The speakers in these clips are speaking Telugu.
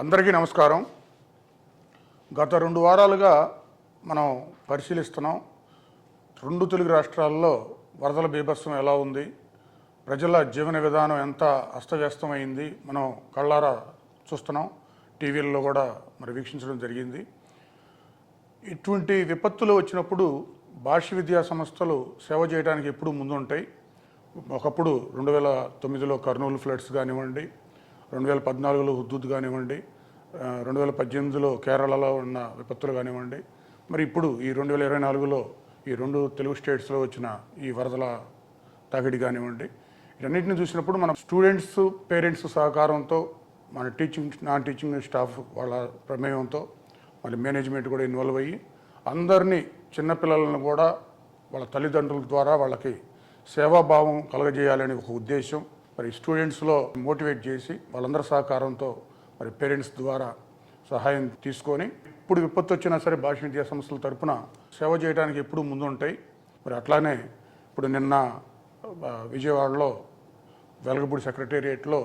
అందరికీ నమస్కారం. గత రెండు వారాలుగా మనం పరిశీలిస్తున్నాం. రెండు తెలుగు రాష్ట్రాల్లో వరదల బీభత్సం ఎలా ఉంది? ప్రజల జీవన విధానం ఎంత అస్తవ్యస్తమైంది? మనం కళ్ళారా చూస్తున్నాం. టీవీల్లో కూడా మరి వీక్షించడం జరిగింది. ఇటువంటి విపత్తులు వచ్చినప్పుడు భాష విద్యా సంస్థలు సేవ చేయడానికి ఎప్పుడూ ముందుంటాయి. ఒకప్పుడు రెండు వేల తొమ్మిదిలో కర్నూలు ఫ్లడ్స్ కానివ్వండి రెండు వేల పద్నాలుగులో హుద్దుద్ కానివ్వండి రెండు వేల పద్దెనిమిదిలో కేరళలో ఉన్న విపత్తులు కానివ్వండి మరి ఇప్పుడు ఈ రెండు వేల ఇరవై నాలుగులో ఈ రెండు తెలుగు స్టేట్స్లో వచ్చిన ఈ వరదల తాకిడి కానివ్వండి ఇవన్నింటిని చూసినప్పుడు మన స్టూడెంట్స్ పేరెంట్స్ సహకారంతో మన టీచింగ్ నాన్ టీచింగ్ స్టాఫ్ వాళ్ళ ప్రమేయంతో మళ్ళీ మేనేజ్మెంట్ కూడా ఇన్వాల్వ్ అయ్యి అందరినీ చిన్నపిల్లలను కూడా వాళ్ళ తల్లిదండ్రుల ద్వారా వాళ్ళకి సేవాభావం కలగజేయాలనే ఒక ఉద్దేశం. మరి స్టూడెంట్స్లో మోటివేట్ చేసి వాళ్ళందరి సహకారంతో మరి పేరెంట్స్ ద్వారా సహాయం తీసుకొని ఇప్పుడు విపత్తు వచ్చినా సరే భాష విద్యా సంస్థల తరపున సేవ చేయడానికి ఎప్పుడూ ముందుంటాయి. మరి అట్లానే ఇప్పుడు నిన్న విజయవాడలో వెలగపూడి సెక్రటేరియట్లో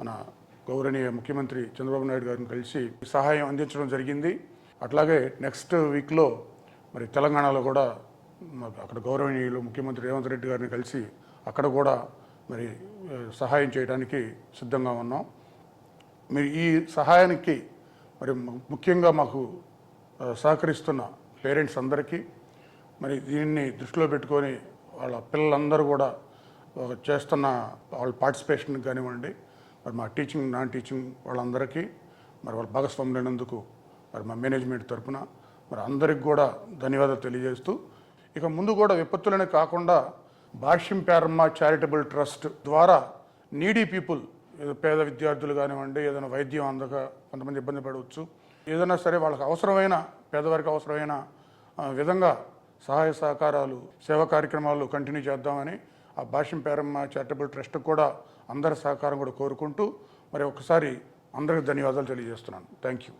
మన గౌరవనీయ ముఖ్యమంత్రి చంద్రబాబు నాయుడు గారిని కలిసి సహాయం అందించడం జరిగింది. అట్లాగే నెక్స్ట్ వీక్లో మరి తెలంగాణలో కూడా అక్కడ గౌరవనీయులు ముఖ్యమంత్రి రేవంత్ రెడ్డి గారిని కలిసి అక్కడ కూడా మరి సహాయం చేయడానికి సిద్ధంగా ఉన్నాం. మీరు ఈ సహాయానికి మరి ముఖ్యంగా మాకు సహకరిస్తున్న పేరెంట్స్ అందరికీ మరి దీన్ని దృష్టిలో పెట్టుకొని వాళ్ళ పిల్లలందరూ కూడా చేస్తున్న వాళ్ళ పార్టిసిపేషన్ కానివ్వండి మరి మా టీచింగ్ నాన్ టీచింగ్ వాళ్ళందరికీ మరి వాళ్ళ భాగస్వాములైనందుకు మరి మా మేనేజ్మెంట్ తరపున మరి అందరికి కూడా ధన్యవాదాలు తెలియజేస్తూ ఇక ముందు కూడా విపత్తులనే కాకుండా భాష్యం పేరమ్మ చారిటబుల్ ట్రస్ట్ ద్వారా నీడీ పీపుల్ ఏదో పేద విద్యార్థులు కానివ్వండి ఏదైనా వైద్యం అందక కొంతమంది ఇబ్బంది పడవచ్చు. ఏదైనా సరే వాళ్ళకి అవసరమైన పేదవారికి అవసరమైన విధంగా సహాయ సహకారాలు సేవా కార్యక్రమాలు కంటిన్యూ చేద్దామని ఆ భాష్యం పేరమ్మ చారిటబుల్ ట్రస్ట్ కూడా అందరి సహకారం కూడా కోరుకుంటూ మరి ఒకసారి అందరికి ధన్యవాదాలు తెలియజేస్తున్నాను. Thank you